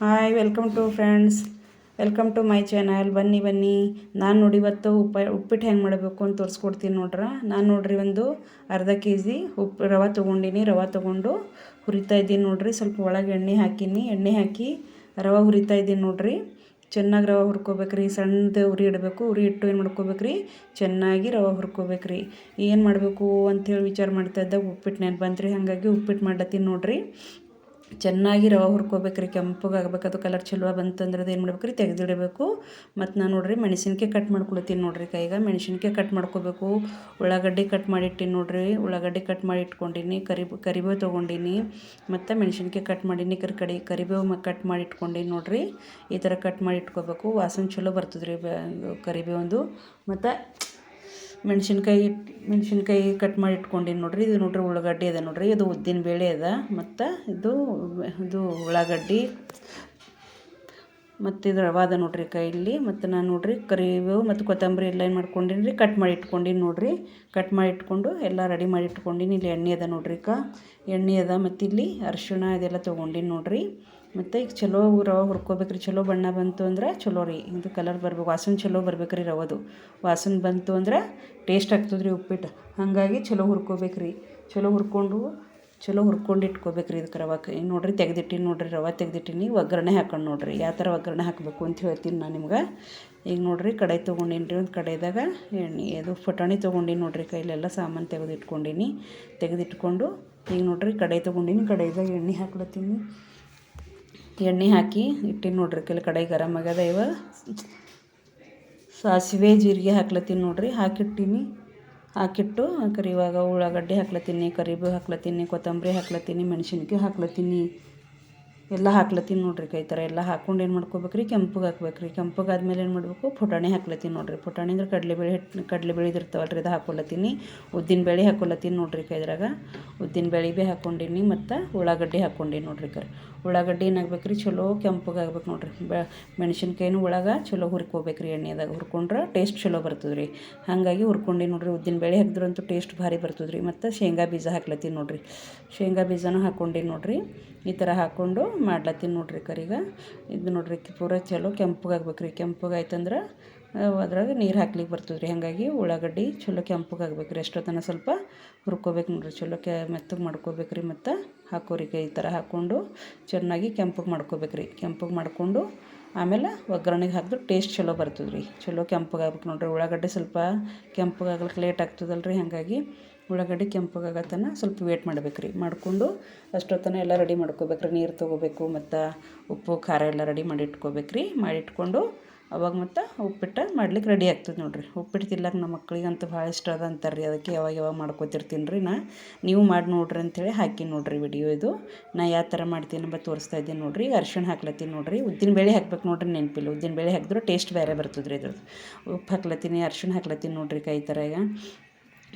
Hi welcome to friends welcome to my channel ಬನ್ನಿ ಬನ್ನಿ. ನಾನು ನೋಡಿ ಇವತ್ತು ಉಪ್ಪ, ಉಪ್ಪಿಟ್ಟು ಹೆಂಗೆ ಮಾಡಬೇಕು ಅಂತ ತೋರಿಸ್ಕೊಡ್ತೀನಿ ನೋಡ್ರ? ನಾನು ನೋಡ್ರಿ ಒಂದು ಅರ್ಧ ಕೆ ಜಿ ಉಪ್ಪು, ರವೆ ತೊಗೊಂಡಿನಿ. ರವೆ ತೊಗೊಂಡು ಹುರಿತಾ ಇದ್ದೀನಿ ನೋಡ್ರಿ. ಸ್ವಲ್ಪ ಒಳಗೆ ಎಣ್ಣೆ ಹಾಕೀನಿ. ಎಣ್ಣೆ ಹಾಕಿ ರವೆ ಹುರಿತಾ ಇದ್ದೀನಿ ನೋಡ್ರಿ. ಚೆನ್ನಾಗಿ ರವೆ ಹುರ್ಕೋಬೇಕ್ರಿ. ಸಣ್ಣದು ಉರಿ ಇಡಬೇಕು. ಉರಿ ಇಟ್ಟು ಏನು ಮಾಡ್ಕೋಬೇಕ್ರಿ? ಚೆನ್ನಾಗಿ ರವೆ ಹುರ್ಕೋಬೇಕ್ರಿ. ಏನು ಮಾಡಬೇಕು ಅಂಥೇಳಿ ವಿಚಾರ ಮಾಡ್ತಾ ಇದ್ದಾಗ ಉಪ್ಪಿಟ್ಟು ನೆನಪು ಬಂತ್ರಿ ಹಾಗಾಗಿ ಉಪ್ಪಿಟ್ಟು ಮಾಡ್ಲತ್ತೀನಿ ನೋಡ್ರಿ. ಚೆನ್ನಾಗಿ ರವೆ ಹುರ್ಕೋಬೇಕು ರೀ ಕೆಂಪಗಾಗಬೇಕು ಅದು ಕಲರ್ ಚಲೋ ಬಂತಂದ್ರೆ ಅದು ಏನು ಮಾಡ್ಬೇಕು ರೀ ತೆಗೆದಿಡಬೇಕು. ಮತ್ತು ನಾನು ನೋಡಿರಿ ಮೆಣಸಿನ್ಕಾಯಿ ಕಟ್ ಮಾಡ್ಕೊಳ್ತೀನಿ ನೋಡಿರಿ ಕೈಗೆ. ಮೆಣಸಿನ್ಕಾಯಿ ಕಟ್ ಮಾಡ್ಕೋಬೇಕು. ಉಳ್ಳಾಗಡ್ಡಿ ಕಟ್ ಮಾಡಿಟ್ಟಿನಿ ನೋಡಿರಿ. ಉಳ್ಳಾಗಡ್ಡಿ ಕಟ್ ಮಾಡಿ ಇಟ್ಕೊಂಡಿನಿ ಕರಿಬೇ ಕರಿಬೇವು ತೊಗೊಂಡಿನಿ. ಮತ್ತು ಮೆಣಸಿನ್ಕಾಯಿ ಕಟ್ ಮಾಡೀನಿ, ಕರಿ ಕಡಿ ಕರಿಬೇವು ಕಟ್ ಮಾಡಿ ಇಟ್ಕೊಂಡಿನಿ ನೋಡಿರಿ. ಈ ಥರ ಕಟ್ ಮಾಡಿ ಇಟ್ಕೋಬೇಕು. ವಾಸನೆ ಚಲೋ ಬರ್ತದ್ರಿ ಕರಿಬೇವೊಂದು. ಮತ್ತು ಮೆಣಸಿನ್ಕಾಯಿ ಮೆಣಸಿನ್ಕಾಯಿ ಕಟ್ ಮಾಡಿ ಇಟ್ಕೊಂಡೀನಿ ನೋಡಿರಿ. ಇದು ನೋಡ್ರಿ ಉಳ್ಳಾಗಡ್ಡಿ ಅದ ನೋಡಿರಿ. ಇದು ಉದ್ದಿನ ಬೇಳೆ ಅದ. ಮತ್ತು ಇದು ಇದು ಉಳ್ಳಾಗಡ್ಡಿ ಮತ್ತು ಇದು ರವೆ ಅದ ನೋಡಿರಿ ಕೈಯಲ್ಲಿ ಮತ್ತು ನಾನು ನೋಡ್ರಿ ಕರಿಬೇವು ಮತ್ತು ಕೊತ್ತಂಬರಿ ಎಲ್ಲ ಏನು ಮಾಡ್ಕೊಂಡೀನಿ ರೀ ಕಟ್ ಮಾಡಿ ಇಟ್ಕೊಂಡಿನಿ ನೋಡಿರಿ. ಕಟ್ ಮಾಡಿ ಇಟ್ಕೊಂಡು ಎಲ್ಲ ರೆಡಿ ಮಾಡಿ ಇಟ್ಕೊಂಡಿನಿ. ಇಲ್ಲಿ ಎಣ್ಣೆ ಅದ ನೋಡ್ರಿ ಅಕ್ಕ. ಎಣ್ಣೆ ಅದ ಮತ್ತು ಇಲ್ಲಿ ಅರಿಶಿಣ ಇದೆಲ್ಲ ತೊಗೊಂಡಿನಿ ನೋಡಿರಿ. ಮತ್ತು ಈಗ ಚಲೋ ರವೆ ಹುರ್ಕೋಬೇಕು ರೀ. ಚಲೋ ಬಣ್ಣ ಬಂತು ಅಂದ್ರೆ ಚಲೋ ರೀ. ಇದು ಕಲರ್ ಬರ್ಬೇಕು ವಾಸನೆ ಚಲೋ ಬರ್ಬೇಕು ರೀ ರವದು. ವಾಸನೆ ಬಂತು ಅಂದ್ರೆ ಟೇಸ್ಟ್ ಆಗ್ತದ್ರಿ ಉಪ್ಪಿಟ್ಟು. ಹಾಗಾಗಿ ಚಲೋ ಹುರ್ಕೋಬೇಕು ರೀ. ಚಲೋ ಹುರ್ಕೊಂಡು ಚಲೋ ಹುರ್ಕೊಂಡು ಇಟ್ಕೋಬೇಕು ರೀ ಇದಕ್ಕೆ ರವಕ್ಕೆ ಏನು ನೋಡಿರಿ ತೆಗೆದಿಟ್ಟಿನಿ ನೋಡಿರಿ ರವೆ ತೆಗೆದಿಟ್ಟಿನಿ, ಒಗ್ಗರಣೆ ಹಾಕೊಂಡು ನೋಡಿರಿ. ಯಾವ ಥರ ಒಗ್ಗರಣೆ ಹಾಕಬೇಕು ಅಂತ ಹೇಳ್ತೀನಿ ನಾನು ನಿಮ್ಗೆ. ಈಗ ನೋಡಿರಿ ಕಡಾಯಿ ತೊಗೊಂಡಿನಿ ರೀ ಒಂದು ಕಡಾಯಿದಾಗ ಎಣ್ಣೆ, ಇದು ಫಟಾಣಿ ತೊಗೊಂಡಿನಿ ನೋಡಿರಿ ಕೈಲೆಲ್ಲ ಸಾಮಾನು ತೆಗೆದು ಇಟ್ಕೊಂಡಿನಿ. ತೆಗೆದಿಟ್ಕೊಂಡು ಈಗ ನೋಡಿರಿ ಕಡಾಯಿ ತೊಗೊಂಡಿನಿ, ಕಡಾಯಿದಾಗ ಎಣ್ಣೆ ಹಾಕ್ಲತ್ತೀನಿ. ಎಣ್ಣೆ ಹಾಕಿ ಇಟ್ಟಿನಿ ನೋಡಿರಿ ಕೆಲ ಕಡೆ ಗರಮ್ ಆಗ್ಯದ ಇವ. ಸಾಸಿವೆ, ಜೀರಿಗೆ ಹಾಕ್ಲತ್ತೀನಿ ನೋಡಿರಿ, ಹಾಕಿಟ್ಟಿನಿ. ಹಾಕಿಟ್ಟು ಕರಿ ಇವಾಗ ಉಳ್ಳಾಗಡ್ಡಿ ಹಾಕ್ಲತ್ತೀನಿ ಕರಿಬೇವು ಹಾಕ್ಲತ್ತೀನಿ ಕೊತ್ತಂಬರಿ ಹಾಕ್ಲತ್ತೀನಿ ಮೆಣಸಿನ್ಕಾಯಿ ಹಾಕ್ಲತ್ತೀನಿ. ಎಲ್ಲ ಹಾಕ್ಲತ್ತೀನಿ ನೋಡ್ರಿ ಕೈ ಥರ ಎಲ್ಲ ಹಾಕ್ಕೊಂಡು ಏನು ಮಾಡ್ಕೋಬೇಕ್ರಿ? ಕೆಂಪಗೆ ಹಾಕ್ಬೇಕ್ರಿ. ಕೆಂಪಗೆ ಆದಮೇಲೆ ಏನು ಮಾಡಬೇಕು? ಪುಟಾಣಿ ಹಾಕ್ಲತ್ತೀನಿ ನೋಡ್ರಿ. ಪುಟಾಣಿ ಅಂದ್ರೆ ಕಡಲೆಬೇಳೆ ಹಿಟ್ಟು ಕಡಲೆಬೇಳೆ ರೀ ಅದು ಹಾಕ್ಕೊಳತ್ತೀನಿ ಉದ್ದಿನ ಬೇಳೆ ಹಾಕ್ಕೊಳತ್ತೀನಿ ನೋಡ್ರಿ ಕೈದ್ರಾಗ ಉದ್ದಿನ ಬೇಳೆ ಭೀ ಹಾಕ್ಕೊಂಡಿನಿ ಮತ್ತು ಉಳ್ಳಾಗಡ್ಡಿ ಹಾಕ್ಕೊಂಡಿನಿ ನೋಡ್ರಿ ಕರ್. ಉಳ್ಳಾಗಡ್ಡಿ ಏನಾಗಬೇಕ್ರಿ ರೀ ಚಲೋ ಕೆಂಪಗೆ ಆಗ್ಬೇಕು ನೋಡ್ರಿ. ಬೆ, ಮೆಣಸಿನ್ಕಾಯಿನೂ ಒಳಗೆ ಚಲೋ ಹುರ್ಕೋಬೇಕು ರೀ ಎಣ್ಣೆದಾಗ ಹುರ್ಕೊಂಡ್ರೆ ಟೇಸ್ಟ್ ಚಲೋ ಬರ್ತದೆ ರೀ ಹಾಗಾಗಿ ಹುರ್ಕೊಂಡು ನೋಡ್ರಿ. ಉದ್ದಿನ ಬೇಳೆ ಹಾಕಿದ್ರಂತೂ ಟೇಸ್ಟ್ ಭಾರಿ ಬರ್ತದೆ ರೀ ಮತ್ತು ಶೇಂಗಾ ಬೀಜ ಹಾಕ್ಲತ್ತೀನಿ ನೋಡ್ರಿ. ಶೇಂಗಾ ಬೀಜನೂ ಹಾಕ್ಕೊಂಡೀನಿ ನೋಡ್ರಿ. ಈ ಥರ ಹಾಕ್ಕೊಂಡು ಮಾಡ್ಲತ್ತೀನಿ ನೋಡ್ರಿ ಕರಿಗ ಇದು ನೋಡ್ರಿ ಪೂರ ಚಲೋ ಕೆಂಪಗಾಗ್ಬೇಕು ರೀ ಕೆಂಪಗಾಯ್ತಂದ್ರೆ ಅದ್ರಾಗ ನೀರು ಹಾಕ್ಲಿಕ್ಕೆ ಬರ್ತದೆ ಹಾಗಾಗಿ ಉಳ್ಳಾಗಡ್ಡಿ ಚಲೋ ಕೆಂಪಗಾಗ್ಬೇಕು ರೀ ಎಷ್ಟೊತ್ತನ ಸ್ವಲ್ಪ ಹುರ್ಕೋಬೇಕು ನೋಡ್ರಿ. ಚಲೋ ಕೆ, ಮೆತ್ತಗೆ ಮಾಡ್ಕೋಬೇಕು ರೀ ಮತ್ತು ಹಾಕೋರಿ ಈ ಥರ ಹಾಕ್ಕೊಂಡು ಚೆನ್ನಾಗಿ ಕೆಂಪಗೆ ಮಾಡ್ಕೋಬೇಕು ರೀ ಕೆಂಪಗೆ ಮಾಡಿಕೊಂಡು ಆಮೇಲೆ ಒಗ್ಗರಣೆಗೆ ಹಾಕಿದ್ರೆ ಟೇಸ್ಟ್ ಚಲೋ ಬರ್ತದೆ ರೀ ಚಲೋ ಕೆಂಪಗಾಗ್ಬೇಕು ನೋಡ್ರಿ. ಉಳ್ಳಾಗಡ್ಡೆ ಸ್ವಲ್ಪ ಕೆಂಪಗಾಗ್ಲಿಕ್ಕೆ ಲೇಟ್ ಆಗ್ತದಲ್ಲ ರೀ ಹಾಗಾಗಿ ಉಳ್ಳಾಗಡ್ಡಿ ಕೆಂಪಗಾಗತನ ಸ್ವಲ್ಪ ವೇಟ್ ಮಾಡ್ಬೇಕು ರೀ ಮಾಡಿಕೊಂಡು ಅಷ್ಟೊತ್ತನ ಎಲ್ಲ ರೆಡಿ ಮಾಡ್ಕೋಬೇಕು ರೀ ನೀರು ತೊಗೋಬೇಕು ಮತ್ತು ಉಪ್ಪು, ಖಾರ ಎಲ್ಲ ರೆಡಿ ಮಾಡಿ ಇಟ್ಕೋಬೇಕು ರೀ ಮಾಡಿಟ್ಕೊಂಡು ಅವಾಗ ಮತ್ತು ಉಪ್ಪಿಟ್ಟು ಮಾಡ್ಲಿಕ್ಕೆ ರೆಡಿ ಆಗ್ತದೆ ನೋಡಿರಿ. ಉಪ್ಪಿಟ್ಟು ತಿನ್ಲಕ್ಕೆ ನಮ್ಮ ಮಕ್ಳಿಗಂತೂ ಭಾಳ ಇಷ್ಟ ಅದ ಅಂತಾರೆ ರೀ ಅದಕ್ಕೆ ಯಾವಾಗ ಯಾವಾಗ ಮಾಡ್ಕೊತಿರ್ತೀನಿ ರೀ ನಾ. ನೀವು ಮಾಡಿ ನೋಡ್ರಿ ಅಂಥೇಳಿ ಹಾಕಿ ನೋಡಿರಿ ವಿಡಿಯೋ ಇದು. ನಾ ಯಾವ ಥರ ಮಾಡ್ತೀನಿ ಅಂಬ ತೋರಿಸ್ತಾ ಇದ್ದೀನಿ ನೋಡಿರಿ. ಅರ್ಶಿಣ ಹಾಕ್ಲತ್ತೀನಿ ನೋಡಿರಿ. ಉದ್ದಿನ ಬೇಳೆ ಹಾಕ್ಬೇಕು ನೋಡಿರಿ ನೆನಪಿಲ್ಲ. ಉದ್ದಿನ ಬೇಳೆ ಹಾಕಿದ್ರೆ ಟೇಸ್ಟ್ ಬೇರೆ ಬರ್ತದೆ ರೀ ಇದ್ರದ್ದು. ಉಪ್ಪು ಹಾಕ್ಲತ್ತೀನಿ, ಅರ್ಶಿಣ ಹಾಕ್ಲತ್ತೀನಿ ನೋಡಿರಿ ಕೈ ಥರ ಈಗ.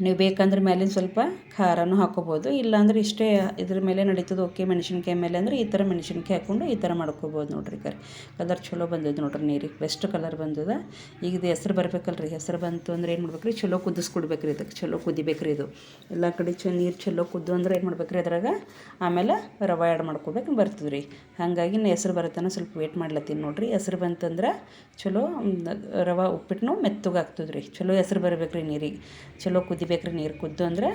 ನೀವು ಬೇಕಂದ್ರೆ ಮೇಲಿನ ಸ್ವಲ್ಪ ಖಾರನೂ ಹಾಕೋಬೋದು, ಇಲ್ಲಾಂದ್ರೆ ಇಷ್ಟೇ ಇದ್ರ ಮೇಲೆ ನಡೀತದೆ ಓಕೆ ಮೆಣಸಿನ್ಕಾಯಿ ಮೇಲೆ ಅಂದರೆ ಈ ಥರ ಮೆಣಸಿನ್ಕಾಯಿ ಹಾಕ್ಕೊಂಡು ಈ ಥರ ಮಾಡ್ಕೋಬೋದು ನೋಡಿರಿ ಕರೆ. ಕಲರ್ ಚಲೋ ಬಂದದ ನೋಡ್ರಿ ನೀರಿಗೆ ಬೆಸ್ಟ್ ಕಲರ್ ಬಂದದ. ಈಗ ಇದು ಹೆಸ್ರು ಬರಬೇಕಲ್ರಿ, ಹೆಸ್ರು ಬಂತು ಅಂದ್ರೆ ಏನು ಮಾಡ್ಬೇಕ್ರಿ? ಚಲೋ ಕುದಿಸ್ಕೊಡ್ಬೇಕ್ರಿ ಇದಕ್ಕೆ ಚಲೋ ಕುದಿಬೇಕ್ರಿ ಇದು. ಎಲ್ಲ ಕಡೆ ಚ ನೀರು ಚಲೋ ಕುದ್ದು ಅಂದ್ರೆ ಏನು ಮಾಡ್ಬೇಕ್ರಿ ಅದ್ರಾಗ? ಆಮೇಲೆ ರವೆ ಆ್ಯಡ್ ಮಾಡ್ಕೋಬೇಕು ಬರ್ತದೆ ರೀ ಹಾಗಾಗಿ ನಾ ಹೆಸ್ರು ಬರತ್ತನ ಸ್ವಲ್ಪ ವೇಟ್ ಮಾಡ್ಲತ್ತೀನಿ ನೋಡಿರಿ. ಹೆಸ್ರು ಬಂತಂದ್ರೆ ಚಲೋ ರವಾ ಉಪ್ಪಿಟ್ಟು ಮೆತ್ತಗೆ ಆಗ್ತದೆ ರೀ ಚಲೋ ಹೆಸ್ರು ಬರಬೇಕ್ರಿ ನೀರಿಗೆ. ಚಲೋ ಕುದಿಬೇಕು ರೀ ನೀರು ಕುದ್ದು ಅಂದ್ರೆ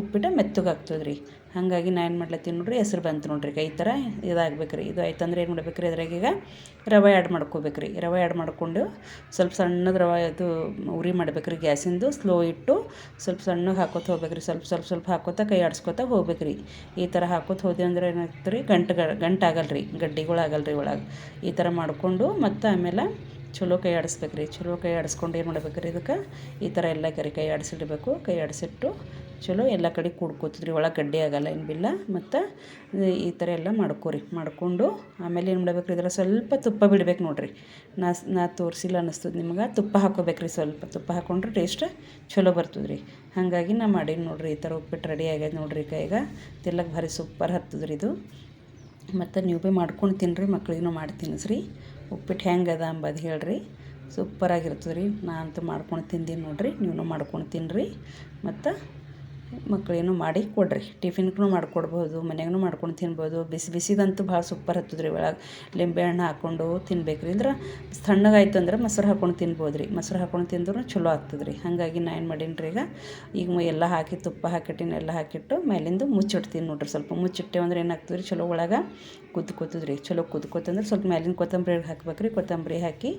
ಉಪ್ಪಿಟ್ಟು ಮೆತ್ತಗಾಗ್ತದೆ ರೀ ಹಾಗಾಗಿ ನಾ ಏನು ಮಾಡ್ಲತ್ತೀನಿ ನೋಡಿರಿ, ಹೆಸ್ರು ಬಂತು ನೋಡಿರಿ. ಈ ಥರ ಇದಾಗ್ಬೇಕು ರೀ ಇದು ಆಯ್ತಂದ್ರೆ ಏನು ಮಾಡ್ಬೇಕು ರೀ ಅದ್ರಾಗ ಈಗ ರವೆ ಆ್ಯಡ್ ಮಾಡ್ಕೋಬೇಕು ರೀ ರವೆ ಆ್ಯಡ್ ಮಾಡಿಕೊಂಡು ಸ್ವಲ್ಪ ಸಣ್ಣದ ರವೆ ಅದು ಉರಿ ಮಾಡ್ಬೇಕು ರೀ ಗ್ಯಾಸಿಂದು. ಸ್ಲೋ ಇಟ್ಟು ಸ್ವಲ್ಪ ಸಣ್ಣಗೆ ಹಾಕೋತ ಹೋಗ್ಬೇಕು ರೀ ಸ್ವಲ್ಪ ಸ್ವಲ್ಪ ಸ್ವಲ್ಪ ಹಾಕೋತ ಕೈ ಆಡಿಸ್ಕೊತ ಹೋಗ್ಬೇಕು ರೀ ಈ ಥರ ಹಾಕೋತ ಹೋದೆ ಅಂದ್ರೆ ಏನಾಗ್ತದೆ ರೀ ಗಂಟು ಗಂಟು ಆಗಲ್ಲ ರೀ ಗಡ್ಡಿಗಳು ಆಗಲ್ಲ ರೀ ಒಳಗೆ. ಈ ಥರ ಮಾಡಿಕೊಂಡು ಮತ್ತು ಆಮೇಲೆ ಚಲೋ ಕೈ ಆಡಿಸ್ಬೇಕು ರೀ. ಚಲೋ ಕೈ ಆಡಿಸ್ಕೊಂಡು ಏನು ಮಾಡ್ಬೇಕು ರೀ ಇದಕ್ಕೆ? ಈ ಥರ ಎಲ್ಲ ಕರಿ ಕೈ ಆಡಿಸಿಡ್ಬೇಕು. ಕೈ ಆಡಿಸಿಟ್ಟು ಚಲೋ ಎಲ್ಲ ಕಡೆ ಕೂಡ್ಕೋತಿದ್ರಿ. ಒಳಗೆ ಗಡ್ಡೆ ಆಗಲ್ಲ, ಏನು ಬಿಲ್ಲ. ಮತ್ತು ಈ ಥರ ಎಲ್ಲ ಮಾಡ್ಕೋರಿ. ಮಾಡಿಕೊಂಡು ಆಮೇಲೆ ಏನು ಮಾಡ್ಬೇಕು ರೀ ಇದರ ಸ್ವಲ್ಪ ತುಪ್ಪ ಬಿಡ್ಬೇಕು ನೋಡಿರಿ. ನಾ ನಾ ತೋರಿಸಿಲ್ಲ ಅನ್ನಿಸ್ತದೆ ನಿಮ್ಗೆ. ತುಪ್ಪ ಹಾಕೋಬೇಕು ರೀ ಸ್ವಲ್ಪ. ತುಪ್ಪ ಹಾಕ್ಕೊಂಡ್ರೆ ಟೇಸ್ಟ್ ಚಲೋ ಬರ್ತದೆ ರೀ. ಹಾಗಾಗಿ ನಾ ಮಾಡೀನಿ ನೋಡಿರಿ. ಈ ಥರ ಉಪ್ಪಿಟ್ಟು ರೆಡಿ ಆಗ್ಯದ ನೋಡಿರಿ ಕೈಗೆ ತಿಲ್ಲಕ್ಕೆ ಭಾರಿ ಸೂಪರ್ ಹತ್ತದ್ರಿ ಇದು. ಮತ್ತು ನೀವು ಭೀ ಮಾಡ್ಕೊಂಡು ತಿನ್ನಿರಿ ಮಕ್ಳಿಗೂ ಮಾಡಿ ತಿನ್ನಿಸ್ರಿ ಉಪ್ಪಿಟ್ಟು ಹೆಂಗೆ ಅದ ಅಂಬದು ಹೇಳ್ರಿ. ಸೂಪರಾಗಿರ್ತದೆ ರೀ ನಾ ಅಂತೂ ಮಾಡ್ಕೊಂಡು ತಿಂದೀನಿ ನೋಡಿರಿ. ನೀವೂ ಮಾಡ್ಕೊಂಡು ತಿನ್ನಿರಿ ಮತ್ತು ಮಕ್ಕಳೇನು ಮಾಡಿ ಕೊಡ್ರಿ. ಟಿಫಿನ್ಗೂ ಮಾಡಿಕೊಡ್ಬೋದು ಮನೆಗೂ ಮಾಡ್ಕೊಂಡು ತಿನ್ಬೋದು. ಬಿಸಿ ಬಿಸಿದಂತೂ ಭಾಳ ಸೂಪರ್ ಹತ್ತದ್ರಿ ಒಳಗೆ. ಲಿಂಬೆ ಹಣ್ಣು ಹಾಕ್ಕೊಂಡು ತಿನ್ಬೇಕು ರೀ ಅಂದ್ರೆ ತಣ್ಣಗಾಯ್ತು ಅಂದ್ರೆ ಮೊಸರು ಹಾಕ್ಕೊಂಡು ತಿನ್ಬೋದು ರೀ ಮೊಸರು ಹಾಕ್ಕೊಂಡು ತಿಂದ್ರೂ ಚಲೋ ಆಗ್ತದೆ ರೀ ಹಾಗಾಗಿ ನಾ ಏನು ಮಾಡೀನಿ ರೀ ಈಗ ಈಗ ಎಲ್ಲ ಹಾಕಿ ತುಪ್ಪ ಹಾಕಿಟ್ಟಿನ, ಎಲ್ಲ ಹಾಕಿಟ್ಟು ಮೇಲಿಂದ ಮುಚ್ಚಿಡ್ತೀನಿ ನೋಡ್ರಿ. ಸ್ವಲ್ಪ ಮುಚ್ಚಿಟ್ಟೆವು ಅಂದ್ರೆ ಏನಾಗ್ತದೆ ರೀ ಚಲೋ ಒಳಗೆ ಕುದ್ದು ಚಲೋ ಕುದ್ಕೋತಂದ್ರೆ ಸ್ವಲ್ಪ ಮೇಲಿನ ಕೊತ್ತಂಬರಿ ಹಾಕ್ಬೇಕು ರೀ ಕೊತ್ತಂಬರಿ ಹಾಕಿ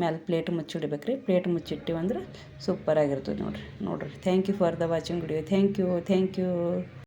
ಮ್ಯಾಲೆ ಪ್ಲೇಟ್ ಮುಚ್ಚಿಡ್ಬೇಕು ರೀ ಪ್ಲೇಟ್ ಮುಚ್ಚಿಟ್ಟಿವಂದ್ರೆ ಸೂಪರ್ ಆಗಿರ್ತದೆ ನೋಡಿರಿ. ನೋಡಿರಿ. Thank you for the watching video. Thank you thank you